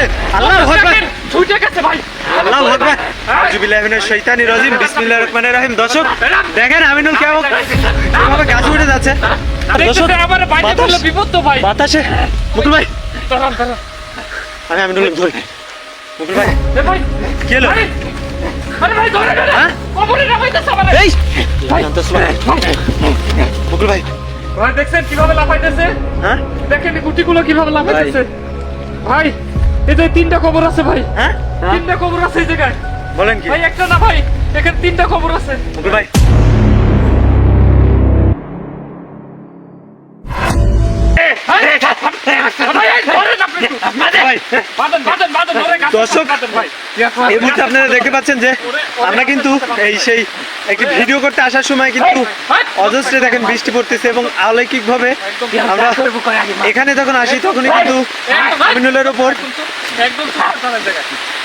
যাচ্ছে আল্লাহ আকবার ছুটে গেছে ভাই। আল্লাহ আকবার আউযুবিল্লাহি মিনাশ শাইতানির রাজিম। বিসমিল্লাহির রহমানির রহিম। দর্শক দেখেন আমিনুল কেমন কীভাবে গাছ উঠে যাচ্ছে। দর্শক আমার বাইরে বাতাস বিপদ তো ভাই। বাতাসে। মুকুল ভাই। দাঁড়ান দাঁড়ান। আমি আমিনুল ধরি। মুকুল ভাই। এ ভাই। কি হলো? আরে আরে ভাই ধরে ধরে? কবরে নামাইতেছে আমার। এই! জানতেছ মুকুল ভাই। ভাই দেখছেন কীভাবে লাফাইতেছে? হ্যাঁ? দেখেন গুটিগুলো কীভাবে লাফাইতেছে? ভাই যে তিনটা কবর আছে ভাই হ্যাঁ তিনটা কবর আছে এই জায়গায় বলেন কি ভাই একটা না ভাই এখানে তিনটা কবর আছে ওকে ভাই ভাই, দর্শক, এই মুহূর্তে আপনারা দেখতে পাচ্ছেন যে আমরা কিন্তু এই সেই একটি ভিডিও করতে আসার সময় কিন্তু অজস্রে দেখেন বৃষ্টি পড়তেছে এবং আলৌকিক ভাবে আমরা এখানে যখন আসি তখনই কিন্তু আমিনুলের ওপর একদম সুন্দর তাদের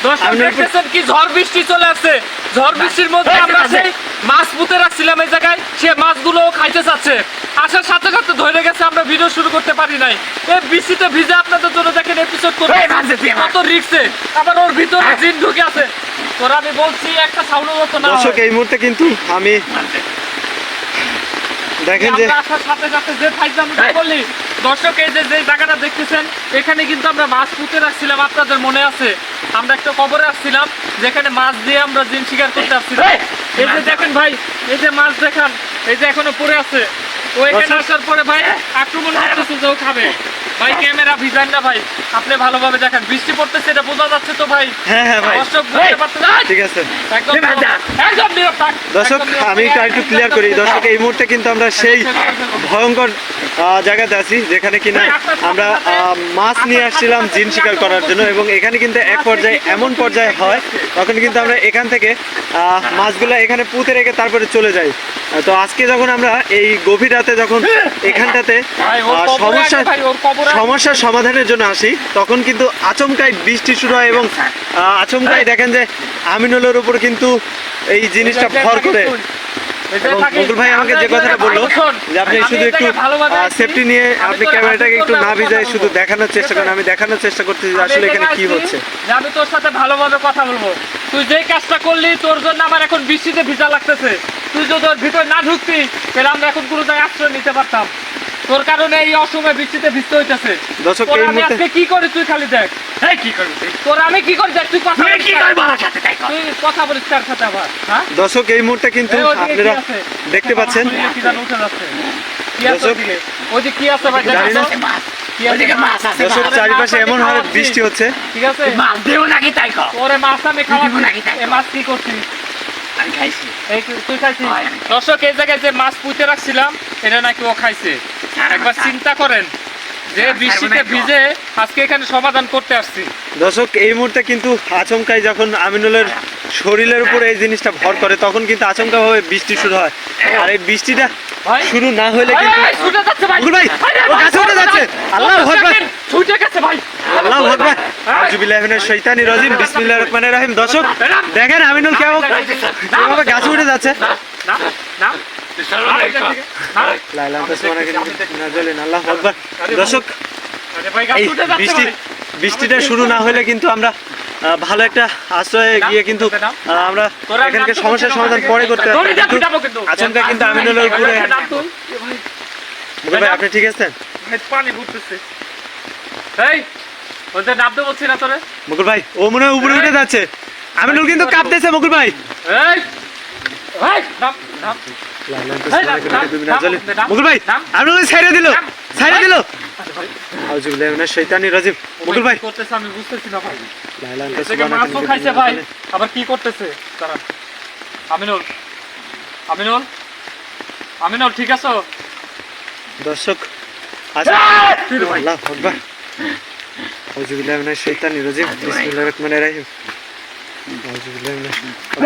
দর্শক দেখতেছেন কি ঝড় বৃষ্টি চলে আসছে। ঝড় বৃষ্টির মধ্যে আমরা সেই মাছ পুঁতে রাখছিলাম এই জায়গায়। সে মাছগুলো খাইতে চাচ্ছে। আসার সাথে সাথে ধরে গেছে আমরা ভিডিও শুরু করতে পারি নাই। এই বৃষ্টিতে ভিজে আপনাদের জন্য দেখেন এপিসোড করতে কত রিক্সে আবার ওর ভিতরে জিন ঢুকে আছে। তোরা আমি বলছি একটা সাউন্ড মতো না। দর্শক এই মুহূর্তে কিন্তু আমি দেখেন যে আসার সাথে সাথে যে ফাইজামটা বললি? দর্শক এই যে টাকাটা জায়গাটা দেখতেছেন এখানে কিন্তু আমরা মাছ পুঁতে রাখছিলাম আপনাদের মনে আছে? আমরা একটা কবরে আসছিলাম যেখানে মাছ দিয়ে আমরা জিন শিকার করতে আসছিলাম। এই যে দেখেন ভাই এই যে মাছ দেখান এই যে এখনও পড়ে আছে। ও এখানে আসার পরে ভাই আক্রমণ করতেছে যে ও খাবে। ভাই ক্যামেরা ভিজান না ভাই আপনি ভালোভাবে দেখেন। বৃষ্টি পড়তেছে এটা বোঝা যাচ্ছে তো ভাই। হ্যাঁ হ্যাঁ ভাই। দর্শক বুঝতে পারতেছে ঠিক আছে। একদম একদম নীরব থাক। দর্শক আমি একটু একটু ক্লিয়ার করি। দর্শক এই মুহূর্তে কিন্তু আমরা সেই ভয়ঙ্কর জায়গাতে আছি যেখানে কিনা আমরা মাছ নিয়ে আসছিলাম জিন শিকার করার জন্য এবং এখানে কিন্তু এক পর্যায়ে এমন পর্যায়ে হয় তখন কিন্তু আমরা এখান থেকে আহ, মাছগুলো এখানে পুঁতে রেখে তারপরে চলে যাই। তো আজকে যখন আমরা এই গভীর রাতে যখন এখানটাতে আহ, কবরে সমস্যা সমস্যার সমাধানের জন্য আসি। তখন কিন্তু আচমকাই বৃষ্টি শুরু হয় এবং আহ, আচমকাই দেখেন যে আমিনুলের উপর কিন্তু এই জিনিসটা ভর করে। এবং মুকুল ভাই আমাকে যে কথাটা বলল যে আপনি শুধু একটু সেফটি নিয়ে আপনি ক্যামেরাটাকে একটু না ভিজায় শুধু দেখানোর চেষ্টা করেন আমি দেখানোর চেষ্টা করতেছি আসলে এখানে কি হচ্ছে। আমি তোর সাথে ভালোভাবে কথা বলব। তুই কাজটা করলি তোর জন্য আমার এখন বৃষ্টিতে ভিজা লাগতেছে। তুই যদি ওর ভিতর না ঢুকতি তাহলে আমরা এখন কোনো জায়গায় আশ্রয় নিতে পারতাম। তোর কারণে এই অসময়ে বৃষ্টিতে ভিজতে হইতেছে। দর্শক, এই আমি আজকে কি করি তুই খালি দেখ। এই কি করবি তোর আমি কি করি দেখ তুই কথা বলিস কার- তুই কথা বলিস কার সাথে আবার হ্যাঁ? দর্শক এই মুহূর্তে কিন্তু এই ওদিকে কি আপনারা দেখতে পাচ্ছেন। কি যেন উঠে যাচ্ছে। কি আছে দর্শক, কি আছে ভাই? জানি না। চারিপাশে এমন হারে বৃষ্টি হচ্ছে। ঠিক আছে? দেব নাকি তাই কর? ওরে মাছ আমি খাওয়াচ্ছি। দিব নাকি তাই? মাছ কি করছিস? দর্শক এই জায়গায় যে মাছ পুঁতে রাখছিলাম এটা নাকি ও খাইছে। একবার চিন্তা করেন যে বৃষ্টিতে ভিজে আজকে এখানে সমাধান করতে আসছি। দর্শক এই মুহূর্তে কিন্তু আচমকাই যখন আমিনুলের শরীরের উপরে এই জিনিসটা ভর করে তখন কিন্তু আচমকা ভাবে বৃষ্টি শুরু হয়। আর এই বৃষ্টিটা শুরু না হলে কিন্তু ছুটে যাচ্ছে ভাই ভাই, ও গাছে উঠে যাচ্ছে। আল্লাহ আকবার। ছুটে গেছে ভাই আল্লাহ আকবার আউযুবিল্লাহি মিনাশ শাইতানির রাজিম বিসমিল্লাহির রহমানির রহিম দর্শক দেখেন আমিনুল কেমন কীভাবে গাছে উঠে যাচ্ছে না না দর্শক। বৃষ্টিটা শুরু না হলে কিন্তু আমরা ভালো একটা আশ্রয়ে গিয়ে কিন্তু আমরা এখানকার সমস্যার সমাধান পরে করতে। আচমকা কিন্তু আমিনুলের উপরে মুকুল ভাই আপনি ঠিক আছেন? ভাই, পানি ঘুরতেছে। এই ওদের নামতে বলছি না তোরে। মুকুল ভাই ও মনে হয় উপরে উঠে যাচ্ছে। আমিনুল কিন্তু কাঁপতেছে মুকুল ভাই। এই এই নাম নাম। মুকুল ভাই আমিনুল ছেড়ে দিল ছেড়ে দিল। আউযুবিল্লাহি মিনাশ শাইতানির রাজিম। মুকুল ভাই করতেছে আমি বুঝতেছি না ভাই। মাছও খাইছে ভাই। আবার কি করতেছে? তারা আমিনুল। আমিনুল? আমিনুল ঠিক আছো? দর্শক আল্লাহ আকবার। আউযুবিল্লাহি মিনাশ শাইতানির রাজিম। বিসমিল্লাহির রহমানির রহিম। আউযুবিল্লাহি মিনাশ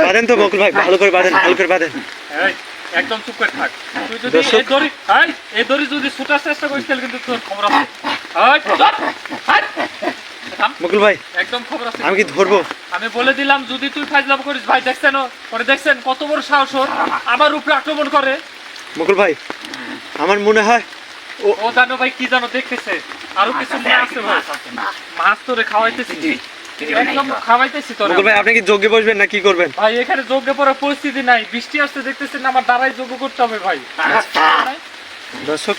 বাঁধেন তো মুকুল ভাই ভালো করে বাঁধেন ভালো করে বাঁধেন একদম চুপ করে থাক। তুই যদি এই দড়ি এই দড়ি যদি ছুটার চেষ্টা করিস তাহলে কিন্তু তোর খবর আছে। চুপ! মুকুল ভাই একদম খবর আছে। আমি কি ধরবো? আমি বলে দিলাম যদি তুই ফাইজলাম করিস ভাই দেখছেন পরে দেখছেন কত বড় সাহস ওর। আমার উপরে আক্রমণ করে। মুকুল ভাই আমার মনে হয় ও জানো ভাই কি জানো দেখতেছে। আরও কিছু মনে আছে ভাই। মাছ তোরে খাওয়াইতেছি। একদম খাওয়াইতেছি তোরে। মুকুল ভাই আপনি কি যোগ্যে বসবেন না কি করবেন? ভাই এখানে যোগ্য পড়ার পরিস্থিতি নাই। বৃষ্টি আসছে দেখতেছেন আমার দ্বারাই যোগ্য করতে হবে ভাই। দর্শক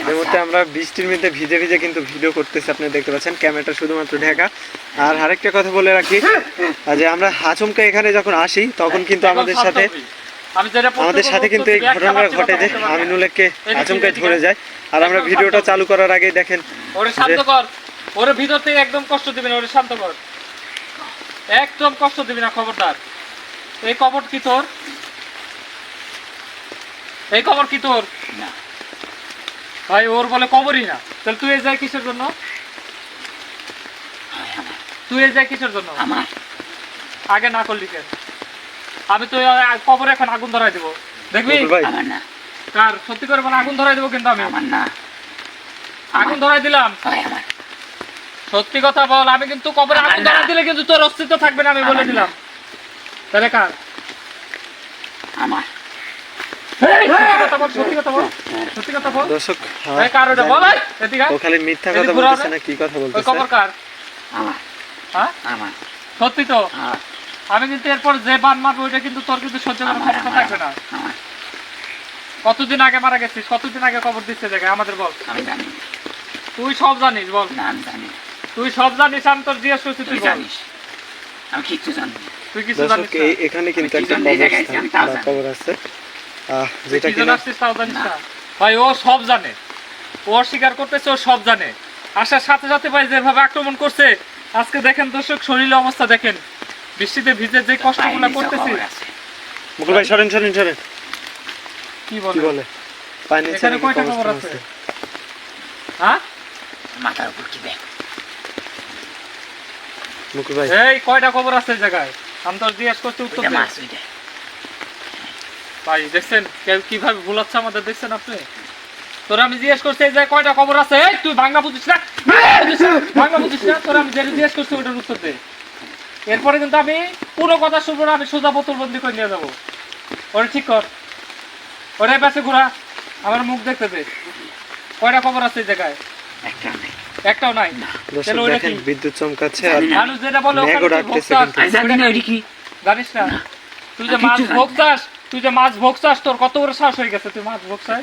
এই মুহূর্তে আমরা বৃষ্টির মধ্যে ভিজে ভিজে কিন্তু ভিডিও করতেছি আপনি দেখতে পাচ্ছেন ক্যামেরাটা শুধুমাত্র ঢাকা। আর আরেকটা কথা বলে রাখি যে আমরা আচমকা এখানে যখন আসি তখন কিন্তু আমাদের সাথে আমাদের সাথে কিন্তু এই ঘটনাটা ঘটে যে এদিকে, ধরে যায়। আর আমরা ভিডিওটা চালু করার আগেই দেখেন ওরে শান্ত কর। ওরে ভিতর থেকে একদম কষ্ট দিবি না ওরে শান্ত কর। একদম কষ্ট দিবি না খবরদার। এই কবর কি তোর? এই কবর কি তোর? না। ভাই ওর বলে কবরই না। তাহলে তুই যায় কিসের জন্য? তুই যায় কিসের জন্য? আমার। আগে না করলি কেন? আমি তো কবরে এখন আগুন ধরাই দেবো। দেখবি? কার? সত্যি করে বলে আগুন ধরাই দেবো কিন্তু আমি। আগুন ধরাই দিলাম। সত্যি কথা বল আমি কিন্তু কবরে আগুন ধরাই দিলে কিন্তু তোর অস্তিত্ব থাকবে না আমি বলে দিলাম। তাহলে কার? আমার। দর্শক আহ, এই কার ওটা বল এই, এদিকে আয়। ও খালি মিথ্যা কথা বলতেছে না। না কি কথা বলতেছে? আমার। সত্যি তো? আমি কিন্তু এরপর যে বান মারবো ওইটা কিন্তু তোর কিন্তু সহ্য করার ক্ষমতা থাকবে না। কতদিন আগে মারা গেছিস? কতদিন আগে কবর দিচ্ছে জায়গায় আমাদের বল। আমি জানি। তুই সব জানিস বল। না আমি জানি। তুই সব জানিস আমি তোর জিজ্ঞেস করছি তুই জানিস। আমি কিচ্ছু জানি না। তুই কিছু জানিস এখানে কিন্তু একটা। কবর আছে। যেটা কি জন্য কিনা। আসছিস তাও জানিস না। ভাই ও সব জানে। ও অস্বীকার করতেছে ও সব জানে। আসার সাথে সাথে ভাই যেভাবে আক্রমণ করছে আজকে দেখেন দর্শক শরীরের অবস্থা দেখেন। বৃষ্টিতে ভিজে যে কষ্টগুলো করতেছি। মুকুল ভাই সরেন সরেন সরেন। কি কি বলে? বলে? পানি এখানে কয়টা কবরস্থান আছে? হ্যাঁ? মাথার উপর কি ব্যাগ মুকুল ভাই। এই কয়টা খবর আছে জায়গায়? আমি তো জিজ্ঞেস করছি উত্তর ওইটা দে। মাছ ওইটা। ভাই দেখছেন? কীভাবে ভুলাচ্ছে আমাদের দেখছেন আপনি? তোরা আমি জিজ্ঞেস করছি এই জায়গায় কয়টা খবর আছে? এই তুই বুঝিস না? বুঝিস বুঝিস না? তোরা আমি যেটা জিজ্ঞেস করছি ওটার উত্তর দে। এরপরে কিন্তু আমি পুরো কথা শুনব না আমি সোজা বোতল বন্দি করে নিয়ে যাব। ওটা ঠিক কর। ওটাই পাশে ঘোরা। আমার মুখ দেখতে দে। কয়টা খবর আছে এই জায়গায়? একটাও নাই। তাহলে ওটা কি? বিদ্যুৎ চমকাচ্ছে আর মানুষ যেটা বলে ওখানে জানিস না? তুই যে মাছ ভোগ চাস তুই যে মাছ ভোগ চাস তোর কত বড় শ্বাস হয়ে গেছে তুই মাছ ভোগ চাস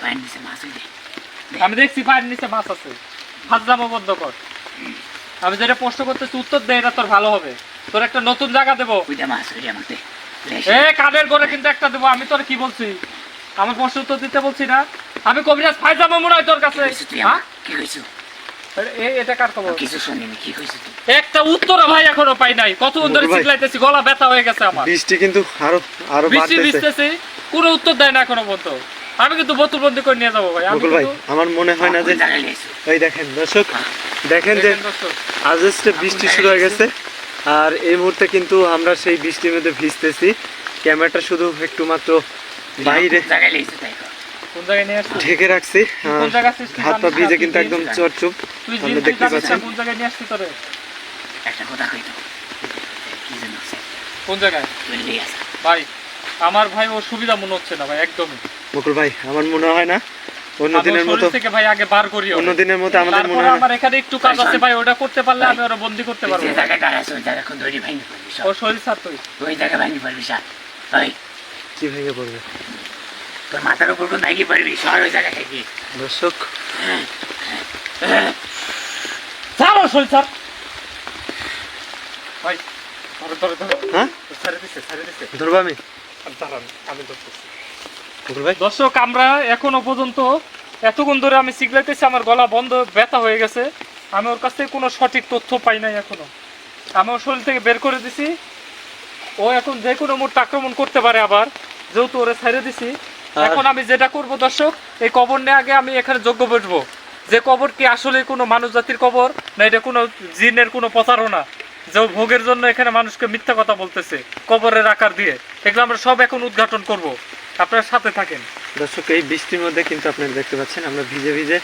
আমি দেখছি পায়ের নিচে মাছ আছে। হাত জামা বন্ধ কর। আমি যেটা প্রশ্ন করতেছি উত্তর দে এটা তোর ভালো হবে। তোর একটা নতুন জায়গা দেবো। এ কানের করে কিন্তু একটা দেবো। আমি তোর কি বলছি? আমার প্রশ্ন উত্তর দিতে বলছি না। আমি কবিরাজ পায়জামা মনে হয় তোর কাছে। হ্যাঁ? কি কইছো? এটা কার খবর? কিছু শুনিনি কি কইছো একটা উত্তর ভাই এখনও পাই নাই। কতক্ষণ ধরে চিল্লাইতেছি গলা ব্যথা হয়ে গেছে আমার। বৃষ্টি কিন্তু আরও আরও বৃষ্টি বাড়তেছে। কোনো উত্তর দেয় না এখনও পর্যন্ত। আমি কিন্তু বোতল বন্দি করে নিয়ে যাব ভাই আমি ভাই আমার মনে হয় না যে লিয়েছো এই দেখেন দর্শক দেখেন যে বৃষ্টি শুরু হয়ে গেছে। আর এই মুহূর্তে কিন্তু আমরা সেই বৃষ্টির মধ্যে ভিজতেছি। ক্যামেরাটা শুধু একটু মাত্র বাইরে। কর ঢেকে রাখছি হাত পা ভিজে কিন্তু একদম জিনিস? আপনি দেখতে পাচ্ছেন। কোন জায়গায় নিয়ে আসছিস তোরে? একটা কথা কইতো কি কোন জায়গায়? ওই লিয়ে আসা ভাই আমার ভাই ও সুবিধা মনে হচ্ছে না ভাই একদমই। মুকুল ভাই আমার মনে হয় না অন্য আমি ওর দিনের মতো থেকে ভাই আগে বার করি ওরে। অন্য দিনের মতো আমাদের মনে হয় আমার এখানে একটু কাজ আছে ভাই ওটা করতে পারলে আমি ওরা বন্দি করতে পারব। আছে ওই জায়গা কোন ধরে ভাঙি পড়বি সব। শরীর তুই। ওই জায়গা ভাঙি পড়বি সব। ওই কি ভেঙে পড়বে? তোর মাথার উপর ওই জায়গা থেকে। দর্শক ছাড় শরীর ছাড় ভাই ধরে ধরে ধরে। হ্যাঁ? ছেড়ে দিছে ছেড়ে দিছে। ধরবো আমি? দাঁড়ান আমি ধরতেছি। দর্শক আমরা এখনও পর্যন্ত এতক্ষণ ধরে আমি সিগলাইতেছি আমার গলা বন্ধ ব্যথা হয়ে গেছে। আমি ওর কাছ থেকে কোনো সঠিক তথ্য পাই নাই এখনও। আমি ওর শরীর থেকে বের করে দিছি। ও এখন যে কোনো মুহূর্তে আক্রমণ করতে পারে আবার যেহেতু ওরে ছেড়ে দিছি। এখন আমি যেটা করব দর্শক এই কবর নিয়ে আগে আমি এখানে যোগ্য বসবো যে কবর কি আসলে কোনো মানুষ জাতির কবর না এটা কোনো জিনের কোনো প্রতারণা যে ভোগের জন্য এখানে মানুষকে মিথ্যা কথা বলতেছে কবরের আকার দিয়ে এগুলো আমরা সব এখন উদ্ঘাটন করব আপনারা সাথে থাকেন দর্শক এই বৃষ্টির মধ্যে কিন্তু আপনারা দেখতে পাচ্ছেন আমরা ভিজে ভিজে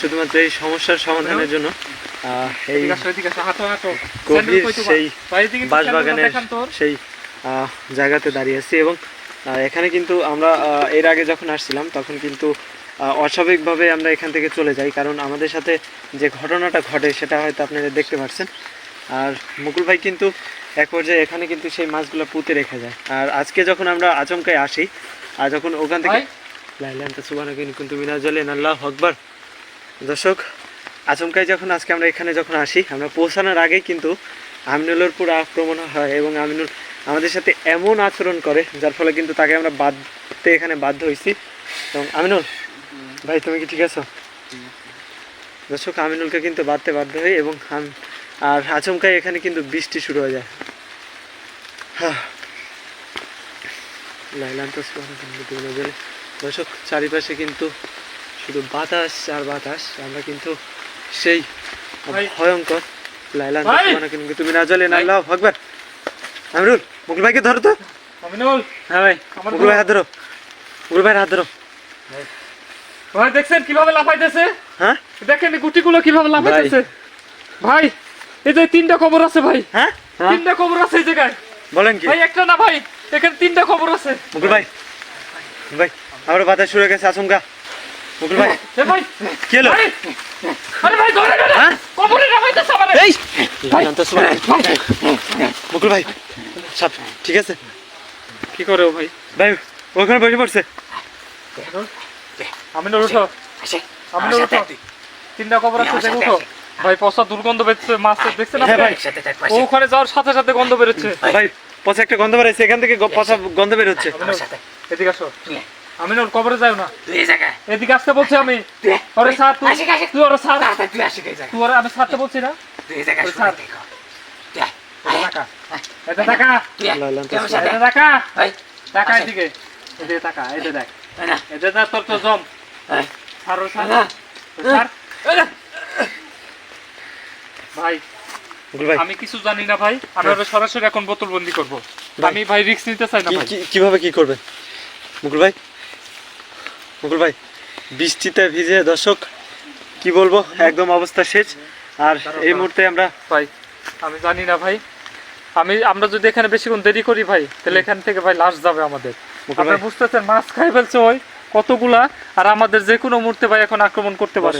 শুধুমাত্র এই সমস্যার সমাধানের জন্য এই। গভীর? সেই বাঁশবাগানের। সেই জায়গাতে দাঁড়িয়ে আছি এবং এখানে কিন্তু আমরা এর আগে যখন আসছিলাম তখন কিন্তু অস্বাভাবিকভাবে আমরা এখান থেকে চলে যাই কারণ আমাদের সাথে যে ঘটনাটা ঘটে সেটা হয়তো আপনারা দেখতে পাচ্ছেন আর মুকুল ভাই কিন্তু এক পর্যায়ে এখানে কিন্তু সেই মাছগুলো পুঁতে রেখে যায়। আর আজকে যখন আমরা আচমকায় আসি আর যখন ওখান থেকে কিন্তু মিনা জলেন আল্লাহ আকবার। দর্শক আচমকায় যখন আজকে আমরা এখানে যখন আসি আমরা পৌঁছানোর আগেই কিন্তু আমিনুলের পুরো আক্রমণ হয় এবং আমিনুল আমাদের সাথে এমন আচরণ করে যার ফলে কিন্তু তাকে আমরা বাঁধতে এখানে বাধ্য হয়েছি এবং আমিনুল ভাই তুমি কি ঠিক আছো? দর্শক আমিনুলকে কিন্তু বাঁধতে বাধ্য হই এবং আর আচমকায় এখানে কিন্তু বৃষ্টি শুরু হয়ে যায়। হ্যাঁ লাইলাম তো দর্শক চারিপাশে কিন্তু শুধু বাতাস আর বাতাস আমরা কিন্তু সেই ভয়ঙ্কর লাইলান কিন্তু তুমি না জলে না। আল্লাহ আকবার। আমরুল মুকুল ভাইকে ধরো তো। আমিনুল হ্যাঁ ভাই মুকুল ভাই হাত ধরো। মুকুল ভাইয়ের হাত ধরো। ভাই দেখছেন কীভাবে লাফাইতেছে? হ্যাঁ? দেখেন গুটিগুলো কীভাবে লাফাইতেছে? ভাই এই যে তিনটা খবর আছে ভাই। হ্যাঁ? তিনটা খবর আছে এই জায়গায়। বলেন কি? ভাই একটা না ভাই এখানে তিনটা খবর আছে। মুকুল ভাই ভাই আবার বাতাস শুরু হয়ে গেছে আচমকা। মুকুল ভাই এ ভাই কি হলো? ভাই! আরে ভাই ধরে ধরে। হ্যাঁ? কবরে নামাইতেছে আমারে। এই! সুবহান- মুকুল ভাই সব। ঠিক আছে। কি করে ও ভাই? ভাই ওখানে বসে পড়ছে। আমিনুল উঠো। আসে আমিনুল আমার সাথে উঠো তিনটা খবর আছে দেখ উঠো ভাই পচা দুর্গন্ধ বেরোচ্ছে মাছ দেখছেন হ্যাঁ আপনি? ভাই। ওখানে যাওয়ার সাথে সাথে গন্ধ বেরোচ্ছে। ভাই পচা একটা গন্ধ বেরোচ্ছে এখান থেকে পচা গন্ধ বেরোচ্ছে। এদিকে আসো। তুই আমিনুল কবরে যাও না। তুই এই জায়গায়। এদিকে আসতে বলছি আমি। তুই ওরে স্যার তুই আসে আসে। তুই ওরে স্যার। তুই আসে এই জায়গায়। তুই ওরে আমি ছাড়তে বলছি না। টাকা। এটা টাকা। এটা টাকা। টাকা এদিকে। এদিকে টাকা এটা দেখ। এটা তোর তো জম। ভাই আমি কিছু জানি না ভাই। আমি ওরা সরাসরি এখন বোতল বন্দি করব আমি ভাই রিস্ক নিতে চাই না ভাই। কীভাবে কি করবেন মুকুল ভাই? মুকুল ভাই বৃষ্টিতে ভিজে দর্শক কি বলব? একদম অবস্থা শেষ। আর এই মুহূর্তে আমরা ভাই আমি জানি না ভাই। আমি আমরা যদি এখানে বেশিক্ষণ দেরি করি ভাই তাহলে এখান থেকে ভাই লাশ যাবে আমাদের। মুকুল আপনি বুঝতেছেন মাছ খাই ফেলছে ওই কতগুলা আর আমাদের যে কোনো মুহূর্তে ভাই এখন আক্রমণ করতে পারে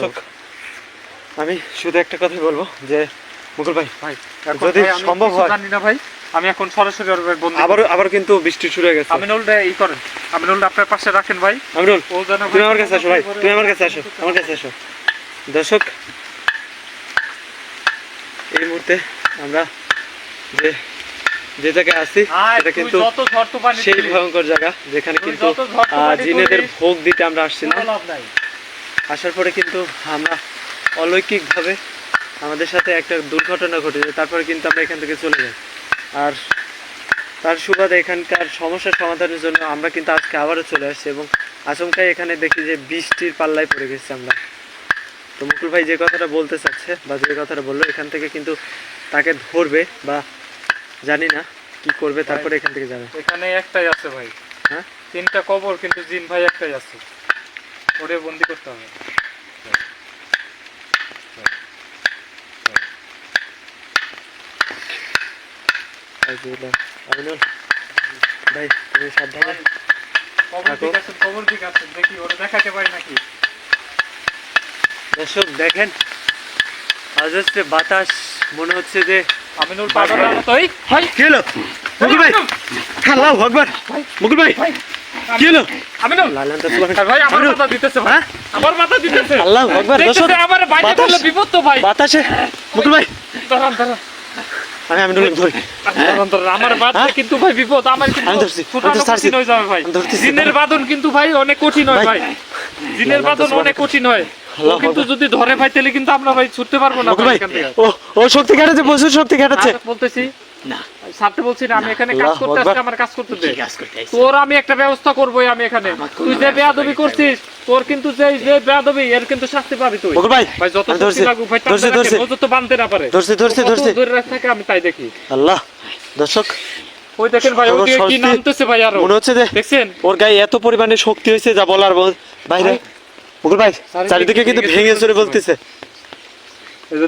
আমি শুধু একটা কথাই বলব যে মুকুল ভাই ভাই যদি সম্ভব হয়- জানি না ভাই আমি এখন সরাসরি বন্দি আবারও আবার কিন্তু বৃষ্টি শুরু হয়ে গেছে। আমিনুলটা ই করেন। আমিনুলটা আপনার পাশে রাখেন ভাই। আমরুল ও ভাই- তুমি আমার কাছে আসো ভাই তুমি আমার কাছে আসো আমার কাছে আসো। দর্শক এই মুহূর্তে আমরা যে যে জায়গায় আছি তুই কিন্তু সেই ভয়ঙ্কর জায়গা যেখানে কিন্তু জিনেদের ভোগ দিতে আমরা আসছিলাম আসার পরে কিন্তু আমরা অলৌকিকভাবে আমাদের সাথে একটা দুর্ঘটনা ঘটেছে তারপরে কিন্তু আমরা এখান থেকে চলে যাই। আর তার সুবাদে এখানকার সমস্যার সমাধানের জন্য আমরা কিন্তু আজকে আবারও চলে আসছি এবং আচমকাই এখানে দেখি যে বৃষ্টির পাল্লায় পড়ে গেছি আমরা। তো মুকুল ভাই যে কথাটা বলতে চাচ্ছে বা যে কথাটা বলল এখান থেকে কিন্তু তাকে ধরবে বা জানি না কি করবে তারপরে এখান থেকে যাবে এখানে একটাই আছে ভাই। হ্যাঁ? তিনটা কবর কিন্তু জিন ভাই একটাই আছে। ওরে বন্দি করতে হবে। ভাই তুমি সাবধানে কবর। দিক কবর দেখি ওরে দেখাতে পারি নাকি? দর্শক দেখেন আজ হচ্ছে বাতাস। মনে হচ্ছে যে আমিনুল পাগলের মতো ওই ভাই কি হলো? মুকুল ভাই আল্লাহ ভগবান মুকুল ভাই ভাই কি হলো? আমিনুল লালান তো ভাই আমার মাথা দিতেছে ভাই। হ্যাঁ? আমার মাথা দিতেছে। আল্লাহ আকবার, দেখতেছে আমার বাইরে বাতাস। বিপদ তো ভাই। বাতাসে। মুকুল ভাই। দাঁড়ান দাঁড়ান। আমি আমিনুল ধরি আমার বাদে হ্যাঁ? কিন্তু ভাই বিপদ আমার কিন্তু। কঠিন হয়ে যাবে ভাই। জিনের দাঁড়ান। বাদন কিন্তু ভাই অনেক কঠিন হয় ভাই। জিনের বাদন অনেক কঠিন হয়। কিন্তু যদি ধরে ভাই তাহলে কিন্তু আমরা ভাই ছুটতে পারব না ভাই ও ও শক্তি প্রচুর শক্তি কাটাচ্ছে। বলতেছি না। ছাড়তে বলছি না আমি এখানে কাজ করতে আসছি আমার কাজ করতে দে। কি কাজ করতে আইছিস? তোর আমি একটা ব্যবস্থা করবোই আমি এখানে। তুই যে বেয়াদবি করছিস তোর কিন্তু যে যে বেয়াদবি এর কিন্তু শাস্তি পাবি তুই। মুকুল ভাই ভাই যত শক্তি লাগুক ভাই ধরছি ধরছি। ও যত বানতে না পারে। ধরছি ধরছি ধরছি। দূরে রাখ থাকে আমি তাই দেখি। আল্লাহ দর্শক ওই দেখেন ভাই ওর ওদিকে কি নামতেছে ভাই আরও। মনে হচ্ছে যে দেখছেন? ওর গায়ে এত পরিমাণে শক্তি হয়েছে যা বলার বাইরে। মুকুল ভাই চারিদিকে কিন্তু ভেঙে চলে বলতেছে।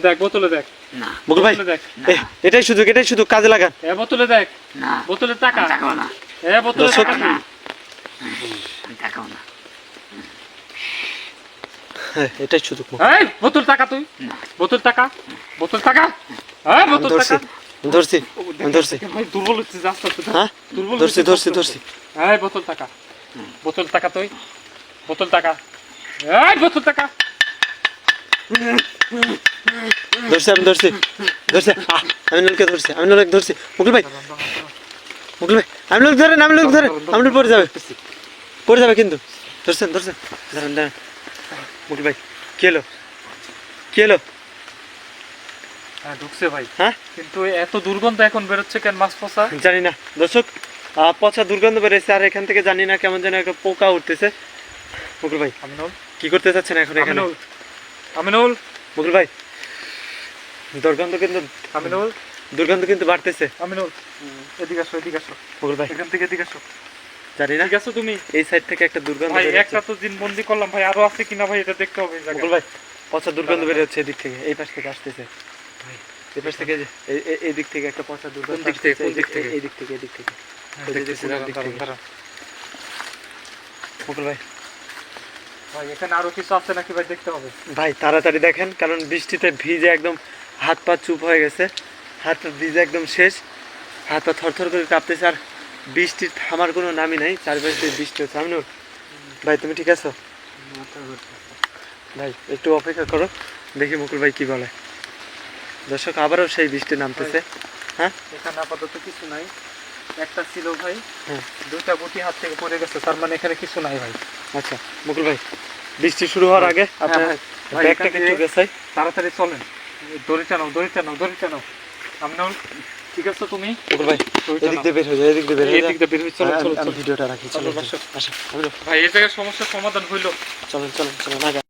দেখ বোতলে দেখ। মুকুল ভাই বোতলে দেখ। এ, এটাই শুধু এটাই শুধু কাজে লাগান। এ বোতলে দেখ। না টাকা। আমি তাকাবো না। এ বোতলে টাকা। না। হ্যাঁ এটাই সুযোগ এই বোতল টাকা তুই। বোতল টাকা। বোতল টাকা। হ্যাঁ বোতল ধরছি টাকা। ধরছি ধরছি। ভাই দুর্বল হচ্ছে আস্তে আস্তে হ্যাঁ? দুর্বল ধরছি ধরছি ধরছি। এই বোতল টাকা। বোতল টাকা তুই। বোতল টাকা। এই বোতল টাকা। ধরছি আমি ধরছি ধরছি। আমি নুরকে ধরছি আমি নুরকে ধরছি। মুকুল ভাই মুকুল ভাই আমি লোক ধরেন আমি লোক ধরেন। আমি লোক পড়ে যাবে। পড়ে যাবে কিন্তু। ধরছেন ধরছেন। ধরেন ধরেন মুকুল ভাই কি এলো কি এলো হ্যাঁ ঢুকছে ভাই। হ্যাঁ? কিন্তু এত দুর্গন্ধ এখন বেরোচ্ছে কেন মাছ ফসা জানি না। দর্শক পচা দুর্গন্ধ বেরোচ্ছে আর এখান থেকে জানি না কেমন যেন একটা পোকা উঠতেছে। মুকুল ভাই আমিনুল কি করতে চাচ্ছেন এখন এখানে? আমিনুল। মুকুল ভাই দুর্গন্ধ কিন্তু আমিনুল। দুর্গন্ধ কিন্তু বাড়তেছে। আমিনুল এদিকে আসো এদিকে আসো। মুকুল ভাই। এখান থেকে এদিকে আসো। জানি না। আছো তুমি। এই সাইড থেকে একটা দুর্গন্ধ ভাই একটা তো দিন বন্দি করলাম। ভাই আরও আছে কিনা ভাই এটা দেখতে হবে মুকুল ভাই পচা দুর্গন্ধ বের হচ্ছে এদিক থেকে এই পাশ থেকে আসতেছে। এই পাশ থেকে এই- দিক থেকে একটা পচা দুর্গন্ধ দিক থেকে, কোন দিক থেকে? এই দিক থেকে এই দিক থেকে। হ্যাঁ। মুকুল ভাই। ভাই এখানে আরও কিছু আছে নাকি ভাই দেখতে হবে? ভাই তাড়াতাড়ি দেখেন কারণ বৃষ্টিতে ভিজে একদম হাত পা চুপ হয়ে গেছে। হাত ভিজে একদম শেষ। হাত পা থরথর করে কাঁপতেছে আর বৃষ্টির থামার কোনো নামই নাই। চারপাশে বৃষ্টি হচ্ছে। আমি ভাই তুমি ঠিক আছো? ভাই একটু অপেক্ষা করো দেখি মুকুল ভাই কি বলে। দর্শক আবারও সেই বৃষ্টি নামতেছে। হ্যাঁ? এখানে আপাতত কিছু নাই। একটা ছিল ভাই। হ্যাঁ। দুইটা গুটি হাত থেকে পড়ে গেছে তার মানে এখানে কিছু নাই ভাই। আচ্ছা মুকুল ভাই বৃষ্টি শুরু হওয়ার আগে আপনার ভাই। ভাই, ব্যাগটা থেকে- গেছাই তাড়াতাড়ি চলেন। দড়ি টানাও দড়ি টানাও দড়ি টানাও আমিনুল ঠিক আছে তুমি? মুকুল ভাই এদিক দিয়ে বের হয়ে যায় এদিক দিয়ে বের হয়ে এই যায় দিক দিয়ে বের হই, চলো হ্যাঁ, চলো ভিডিওটা রাখি চলো ভাই এই জায়গায় সমস্যার সমাধান হইল। চলেন চলেন চলেন আগে।